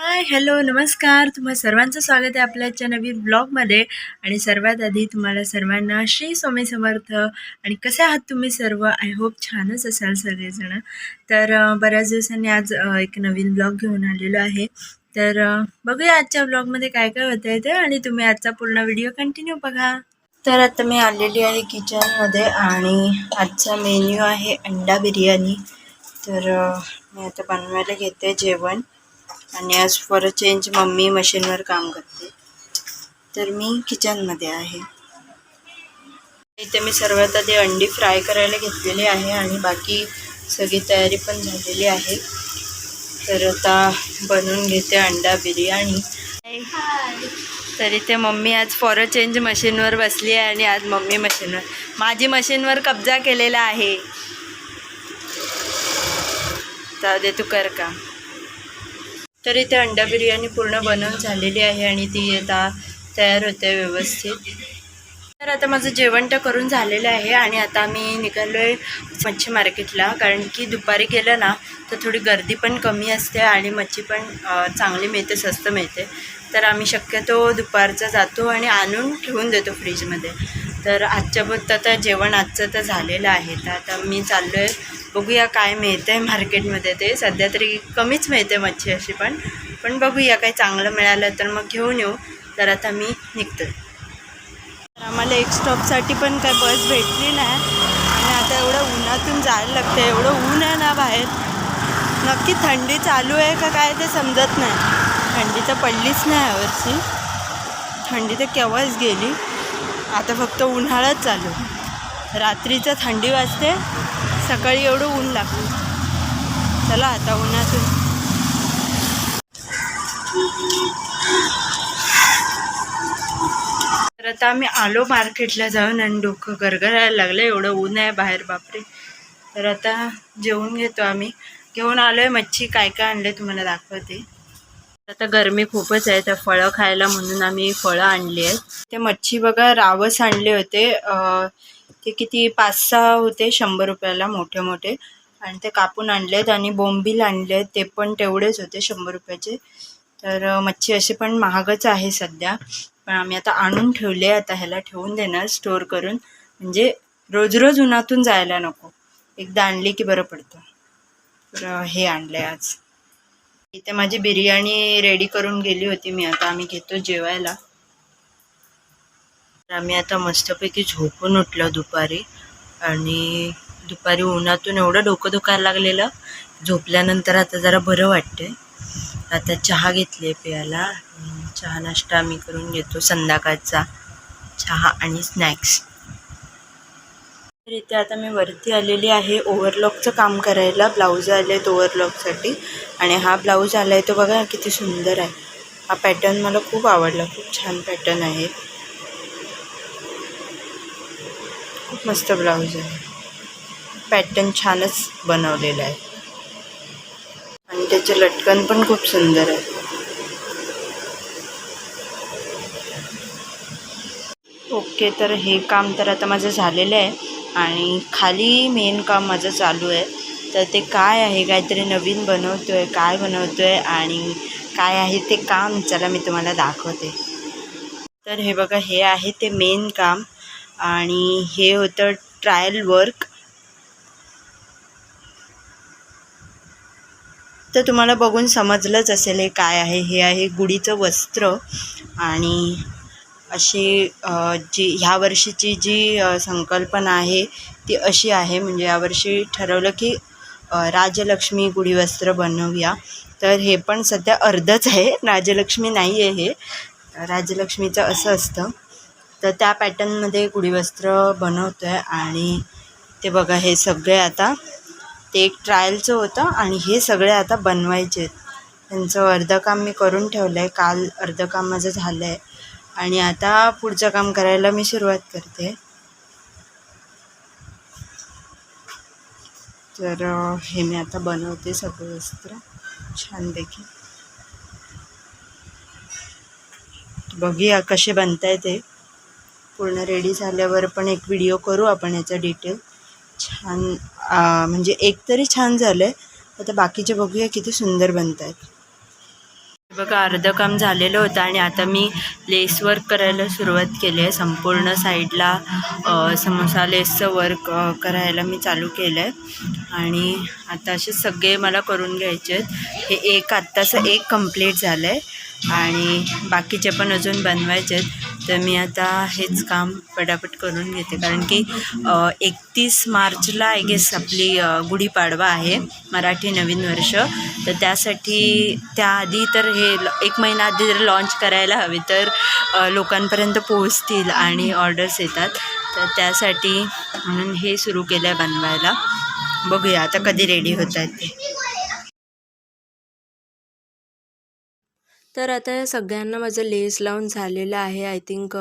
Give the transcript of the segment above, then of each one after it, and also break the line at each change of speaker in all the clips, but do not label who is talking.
Hi hello नमस्कार. तुम्हा सर्वांचं स्वागत आहे आपल्याच्या नवीन ब्लॉगमध्ये. आणि सर्वात आधी तुम्हाला सर्वांना श्री स्वामी समर्थ. आणि कसे आहात तुम्ही सर्व? आय होप छानच असाल सगळेजण. तर बऱ्याच दिवसांनी आज एक नवीन ब्लॉग घेऊन आलेलो आहे. तर बघूया आजच्या ब्लॉगमध्ये काय काय होतं आहे ते. आणि तुम्ही आजचा पूर्ण व्हिडिओ कंटिन्यू बघा. तर आता मी आलेली आहे किचनमध्ये. आणि आजचा मेन्यू आहे अंडा बिर्याणी. तर मी आता बनवायला घेते जेवण. आणि आज फॉर अ चेंज मम्मी मशीनवर काम करते. तर मी किचनमध्ये आहे. इथे मी सर्वात आधी अंडी फ्राय करायला घेतलेली आहे आणि बाकी सगळी तयारी पण झालेली आहे. तर आता बनवून घेते अंडा बिर्याणी. तर इथे मम्मी आज फॉर अ चेंज मशीनवर बसली आहे आणि आज मम्मी मशीनवर माझी मशीनवर कब्जा केलेला आहे. तर दे तू कर का तर इथे अंडा बिर्याणी पूर्ण बनवून झालेली आहे आणि ती आता तयार होते व्यवस्थित. तर आता माझं जेवण तर करून झालेलं आहे आणि आता मी निघालो आहे मच्छी मार्केटला. कारण की दुपारी गेलं ना तर थोडी गर्दी पण कमी असते आणि मच्छी पण चांगली मिळते स्वस्त मिळते. तर आम्ही शक्यतो दुपारचा जातो आणि आणून ठेवून देतो फ्रीजमध्ये तर आजच्या पुरतं तर जेवण आजचं तर झालेलं आहे. तर आता मी चाललो आहे बघूया काय मिळतं आहे मार्केटमध्ये ते. सध्या तरी कमीच मिळते मच्छी अशी पण. पण बघूया काही चांगलं मिळालं तर मग घेऊन येऊ. तर आता मी निघतो तर आम्हाला एक स्टॉपसाठी पण काय बस भेटली नाही. आणि आता एवढं उन्हातून जायला लागतं एवढं ऊन आहे ना बाहेर. नक्की थंडी चालू आहे का काय ते समजत नाही. थंडी तर पडलीच नाही यावर्षी. थंडी तर केव्हाच गेली. आता फक्त उन्हाळाच चालू. रात्रीचं थंडी वाजते सकाळी एवढं ऊन लागतं. चला आता उन्हातून. तर आता आम्ही आलो मार्केटला जाऊन आणि डोकं गरगरायला लागलं एवढं ऊन आहे बाहेर बापरे. तर आता जेवून घेतो आम्ही. घेऊन आलो आहे मच्छी काय काय आणलं तुम्हाला दाखवते. आता गरमी खूपच आहे तर फळं खायला म्हणून आम्ही फळं आणली आहेत. ते मच्छी बघा रावस आणले होते. ते किती पाच सहा होते शंभर रुपयाला मोठे मोठे आणि ते कापून आणलेत आणि बोंबील आणले ते पण तेवढेच होते शंभर रुपयाचे. तर मच्छी असे पण महागच आहे सध्या. पण आम्ही आता आणून ठेवले आता ह्याला ठेवून देणार स्टोअर करून. म्हणजे रोज रोज उन्हातून जायला नको. एकदा आणली की बरं पडतं. तर हे आणलं आहे आज. इथे माझी बिर्याणी रेडी करून गेली होती मी. आता आम्ही घेतो जेवायला. तर आम्ही आता मस्तपैकी झोपून उठलो दुपारी. आणि दुपारी उन्हातून एवढं डोकं दुखायला लागलेलं. झोपल्यानंतर आता जरा बरं वाटतंय. आता चहा घेतली आहे प्यायला चहा नाश्ता आम्ही करून घेतो संध्याकाळचा. चहा आणि स्नॅक्स तर इथे आता मी वरती आलेली आहे ओव्हरलॉकचं काम करायला. ब्लाऊज आले आहेत ओव्हरलॉकसाठी. आणि हा ब्लाऊज आला आहे तो बघा किती सुंदर आहे. हा पॅटर्न मला खूप आवडला. खूप छान पॅटर्न आहे. खूप मस्त ब्लाऊज आहे. पॅटर्न छानच बनवलेला आहे. आणि त्याचे लटकन पण खूप सुंदर आहे. ओके तर हे काम तर आता माझं झालेलं आहे. आणि खाली मेन काम माझं चालू आहे. तर ते काय आहे? काहीतरी नवीन बनवतो आहे काय बनवतो आहे आणि काय आहे ते काम चला मी तुम्हाला दाखवते. तर हे बघा हे आहे ते मेन काम आणि हे होतं ट्रायल वर्क तर तुम्हाला बघून समजलंच असेल हे काय आहे. हे आहे गुढीचं वस्त्र आणि अशी जी ह्या वर्षीची जी संकल्पना आहे ती अशी आहे. म्हणजे यावर्षी ठरवलं की राजलक्ष्मी गुढीवस्त्र बनवूया. तर हे पण सध्या अर्धच आहे. राजलक्ष्मी नाही आहे हे. राजलक्ष्मीचं असं असतं. तर त्या पॅटर्नमध्ये गुढीवस्त्र बनवतो आहे आणि ते बघा हे सगळे आता ते एक ट्रायलचं होतं आणि हे सगळे आता बनवायचे आहेत त्यांचं अर्धं काम मी करून ठेवलं आहे काल अर्धं काम माझं झालं आहे आणि आता पुढचं काम करायला मी सुरुवात करते. तर हे मी आता बनवते सगळं वस्त्र. छानपैकी बघूया कसे बनताय ते. पूर्ण रेडी झाल्यावर पण एक व्हिडिओ करू आपण याचा डिटेल छान म्हणजे एक तरी छान झालं आहे आता बाकीचे बघूया किती सुंदर बनत आहेत
बघा अर्धं काम झालेलं होतं आणि आता मी लेस वर्क करायला सुरुवात केली आहे. संपूर्ण साईडला समोसा लेसचं वर्क करायला मी चालू केलं आहे आणि आता असे सगळे मला करून घ्यायचे आहेत. हे एक आत्ताचं एक कंप्लीट झालं आहे आणि बाकीचे पण अजून बनवायचे आहेत. तर मी आता हेच काम पटापट करून घेते. कारण की एकतीस मार्चला आय गेस आपली गुढीपाडवा आहे मराठी नवीन वर्ष. तर त्यासाठी त्याआधी तर हे ल- एक महिना आधी जर लॉन्च करायला हवे तर लोकांपर्यंत पोहोचतील आणि ऑर्डर्स येतात. तर त्यासाठी म्हणून हे सुरू केलं आहे बनवायला. बघूया आता कधी रेडी होत आहेत ते. तर आता या सगळ्यांना माझं लेस लावून झालेलं आहे. आय थिंक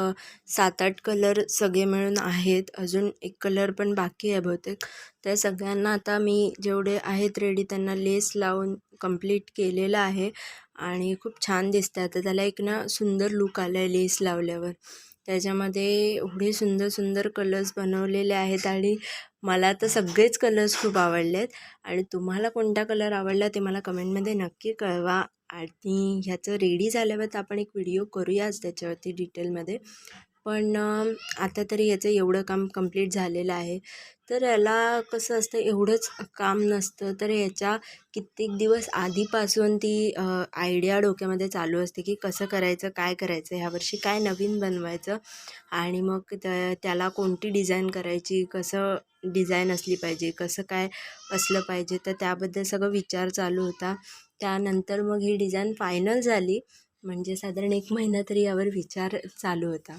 सात आठ कलर सगळे मिळून आहेत. अजून एक कलर पण बाकी आहे बहुतेक. तर सगळ्यांना आता मी जेवढे आहेत रेडी त्यांना लेस लावून कंप्लीट केलेलं आहे. आणि खूप छान दिसतं आता त्याला एक ना सुंदर लुक आला आहे लेस लावल्यावर. त्याच्यामध्ये एवढे सुंदर सुंदर कलर्स बनवलेले आहेत आणि मला तर सगळेच कलर्स खूप आवडले आहेत आणि तुम्हाला कोणता कलर आवडला ते मला कमेंटमध्ये नक्की कळवा. आणि ह्याचं रेडी झाल्यावर तर आपण एक व्हिडिओ करूयाच त्याच्यावरती डिटेलमध्ये. पण आता तरी याचं एवढं काम कंप्लीट झालेलं आहे. तर याला कसं असतं एवढंच काम नसतं. तर ह्याच्या कित्येक दिवस आधीपासून ती आयडिया डोक्यामध्ये चालू असते की कसं करायचं काय करायचं ह्यावर्षी काय नवीन बनवायचं आणि मग त्या त्याला कोणती डिझाईन करायची कसं डिझाईन असली पाहिजे कसं काय असलं पाहिजे तर त्याबद्दल सगळं विचार चालू होता. त्यानंतर मग ही डिझाईन फायनल झाली. म्हणजे साधारण एक महिना तरी यावर विचार चालू होता.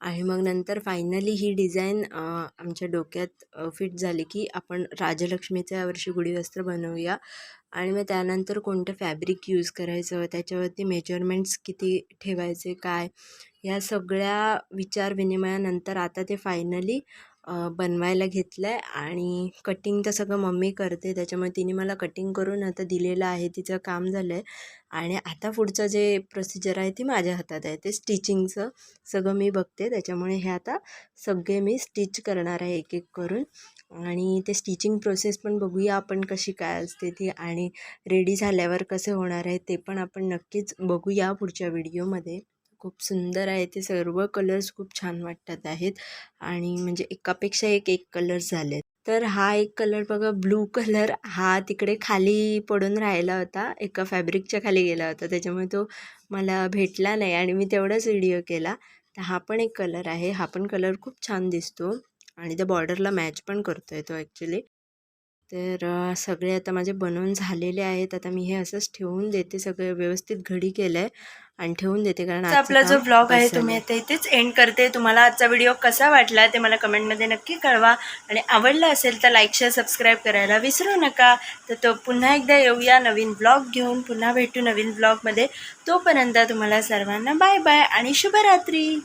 आणि मग नंतर फायनली ही डिझाईन आमच्या डोक्यात फिट झाली की आपण राजलक्ष्मीचं यावर्षी गुढीवस्त्र बनवूया. आणि मग त्यानंतर कोणतं फॅब्रिक यूज करायचं त्याच्यावरती मेजरमेंट्स किती ठेवायचे काय? या सगळ्या विचारविनिमयानंतर आता ते फायनली बनवायला घेतलं आहे आणि कटिंग तर सगळं मम्मी करते. त्याच्यामुळे तिने मला कटिंग करून आता दिलेलं आहे. तिचं काम झालं आहे आणि आता पुढचं जे प्रोसिजर आहे ती माझ्या हातात आहे. ते स्टिचिंगचं सगळं मी बघते. त्याच्यामुळे हे आता सगळे मी स्टिच करणार आहे एक एक करून. आणि ते स्टिचिंग प्रोसेस पण बघूया आपण कशी काय असते ती आणि रेडी झाल्यावर कसे होणार आहे ते पण आपण नक्कीच बघूया पुढच्या व्हिडिओमध्ये खूप सुंदर आहे. ते सर्व कलर्स खूप छान वाटतात आहेत. आणि म्हणजे एकापेक्षा एक एक कलर झाले तर हा एक कलर बघा ब्लू कलर हा तिकडे खाली पडून राहिला होता. एका फॅब्रिकच्या खाली गेला होता. त्याच्यामुळे तो मला भेटला नाही आणि मी तेवढाच व्हिडिओ केला. तर हा पण एक कलर आहे. हा पण कलर खूप छान दिसतो. आणि त्या बॉर्डरला मॅच पण करतो आहे तो ॲक्च्युली तर सगळे आता माझे बनवून झालेले आहेत. आता मी हे असंच ठेवून देते. सगळं व्यवस्थित घडी केलं आहे आणि ठेवून देते कारण
आपला जो ब्लॉग आहे तुम्ही. आता इथेच एंड करते. तुम्हाला आजचा व्हिडिओ कसा वाटला ते मला कमेंटमध्ये नक्की कळवा. आणि आवडला असेल तर लाईक शेअर सबस्क्राईब करायला विसरू नका. तर तो पुन्हा एकदा येऊया नवीन ब्लॉग घेऊन. पुन्हा भेटू नवीन ब्लॉगमध्ये तोपर्यंत तुम्हाला सर्वांना बाय बाय आणि शुभरात्री.